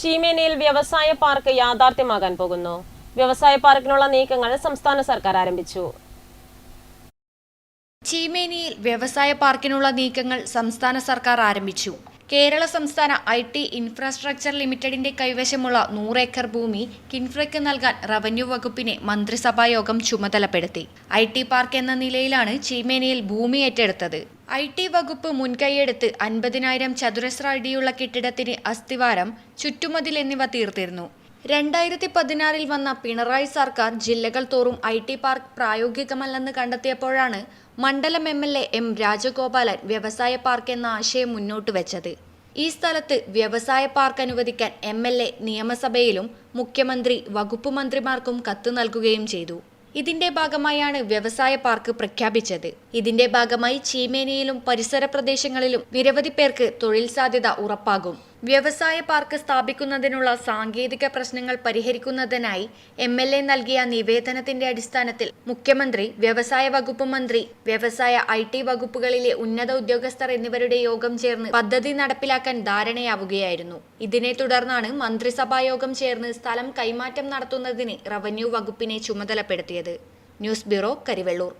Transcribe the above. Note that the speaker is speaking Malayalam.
ചീമേനിയിൽ വ്യവസായ പാർക്ക് യാഥാർത്ഥ്യമാകാൻ പോകുന്നു. വ്യവസായ പാർക്കിനുള്ള നീക്കങ്ങൾ സംസ്ഥാന സർക്കാർ ആരംഭിച്ചു. ചീമേനിയിൽ വ്യവസായ പാർക്കിനുള്ള നീക്കങ്ങൾ സംസ്ഥാന സർക്കാർ ആരംഭിച്ചു. കേരള സംസ്ഥാന ഐ ടി ഇൻഫ്രാസ്ട്രക്ചർ ലിമിറ്റഡിന്റെ കൈവശമുള്ള നൂറ് ഏക്കർ ഭൂമി കിൻഫ്രയ്ക്ക് നൽകാൻ റവന്യൂ വകുപ്പിനെ മന്ത്രിസഭാ യോഗം ചുമതലപ്പെടുത്തി. ഐ ടി പാർക്ക് എന്ന നിലയിലാണ് ചീമേനിയിൽ ഭൂമി ഏറ്റെടുത്തത്. ഐ ടി വകുപ്പ് മുൻകൈയെടുത്ത് അൻപതിനായിരം ചതുരശ്ര അടിയുള്ള കെട്ടിടത്തിന് അസ്ഥിവാരം ചുറ്റുമതിൽ എന്നിവ തീർത്തിരുന്നു. രണ്ടായിരത്തി പതിനാറിൽ വന്ന പിണറായി സർക്കാർ ജില്ലകൾ തോറും ഐ ടി പാർക്ക് പ്രായോഗികമല്ലെന്ന് കണ്ടെത്തിയപ്പോഴാണ് മണ്ഡലം M L A M Rajagopalan വ്യവസായ പാർക്ക് എന്ന ആശയം മുന്നോട്ട് വെച്ചത്. ഈ സ്ഥലത്ത് വ്യവസായ പാർക്ക് അനുവദിക്കാൻ എം എൽ എ നിയമസഭയിലും മുഖ്യമന്ത്രി വകുപ്പ് മന്ത്രിമാർക്കും കത്ത് നൽകുകയും ചെയ്തു. ഇതിന്റെ ഭാഗമായാണ് വ്യവസായ പാർക്ക് പ്രഖ്യാപിച്ചത്. ഇതിന്റെ ഭാഗമായി ചീമേനിയിലും പരിസര പ്രദേശങ്ങളിലും നിരവധി പേർക്ക് തൊഴിൽ സാധ്യത ഉറപ്പാകും. വ്യവസായ പാർക്ക് സ്ഥാപിക്കുന്നതിനുള്ള സാങ്കേതിക പ്രശ്നങ്ങൾ പരിഹരിക്കുന്നതിനായി എം എൽ എ നൽകിയ നിവേദനത്തിന്റെ അടിസ്ഥാനത്തിൽ മുഖ്യമന്ത്രി വ്യവസായ വകുപ്പ് മന്ത്രി വ്യവസായ ഐ ടി വകുപ്പുകളിലെ ഉന്നത ഉദ്യോഗസ്ഥർ എന്നിവരുടെ യോഗം ചേർന്ന് പദ്ധതി നടപ്പിലാക്കാൻ ധാരണയാവുകയായിരുന്നു. ഇതിനെ തുടർന്നാണ് മന്ത്രിസഭാ യോഗം ചേർന്ന് സ്ഥലം കൈമാറ്റം നടത്തുന്നതിന് റവന്യൂ വകുപ്പിനെ ചുമതലപ്പെടുത്തിയത്. News bureau Karivellur.